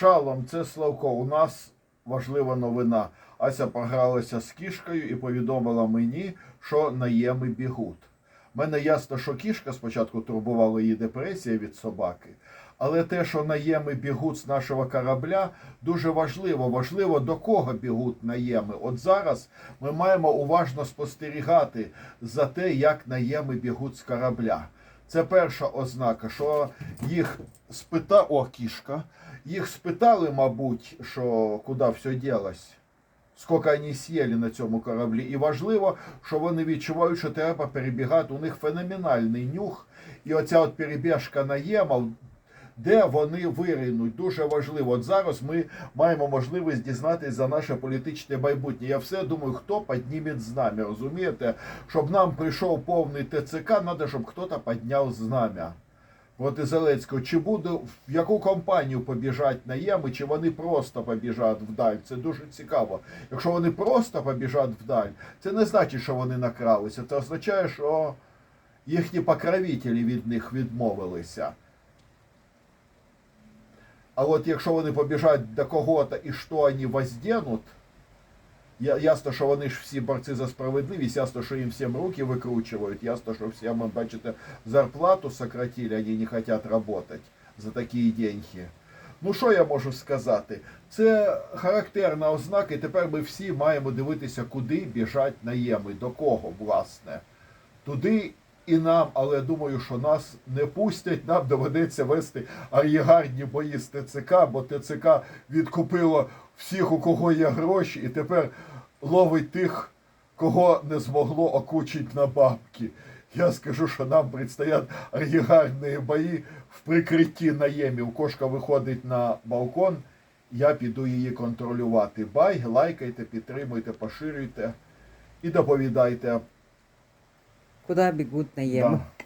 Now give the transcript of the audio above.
Шалом, це Славко. У нас важлива новина. Ася погралася з кішкою і повідомила мені, що наєми бігуть. Мене ясно, що кішка спочатку турбувала її депресія від собаки, але те, що наєми бігуть з нашого корабля, дуже важливо. Важливо, до кого бігуть наєми. От зараз ми маємо уважно спостерігати за те, як наєми бігуть з корабля. Це перша ознака, що їх спитали, О, кішка. Їх спитали, мабуть, що куди все ділось, скільки вони сіли на цьому кораблі. І важливо, що вони відчувають, що треба перебігати. У них феноменальний нюх. І оця от перебіжка на ємал, де вони виринуть, дуже важливо. От зараз ми маємо можливість дізнатися за наше політичне майбутнє. Я все думаю, хто підніме знам'я. Розумієте, щоб нам прийшов повний ТЦК, треба, щоб хтось підняв знам'я проти Зеленського. Чи буде в яку компанію побіжать на єми, чи вони просто побіжать вдаль? Це дуже цікаво. Якщо вони просто побіжать вдаль, це не значить, що вони накралися. Це означає, що їхні покровителі від них відмовилися. А от якщо вони побіжать до кого-то і що вони возденуть, ясно, що вони ж всі борці за справедливість, ясно, що їм всім руки викручують, ясно, що всім, бачите, зарплату сократили, вони не хочуть працювати за такі деньги. Ну, що я можу сказати? Це характерна ознака, і тепер ми всі маємо дивитися, куди біжать наєми, до кого, власне. Туди і нам, але думаю, що нас не пустять, нам доведеться вести ар'єгардні бої з ТЦК, бо ТЦК відкупило всіх, у кого є гроші, і тепер ловить тих, кого не змогло окучити на бабки. Я скажу, що нам предстоять ар'єгардні бої в прикритті наємів. Кошка виходить на балкон, я піду її контролювати. Бай, лайкайте, підтримуйте, поширюйте і доповідайте. Куда бегут наемы? Да.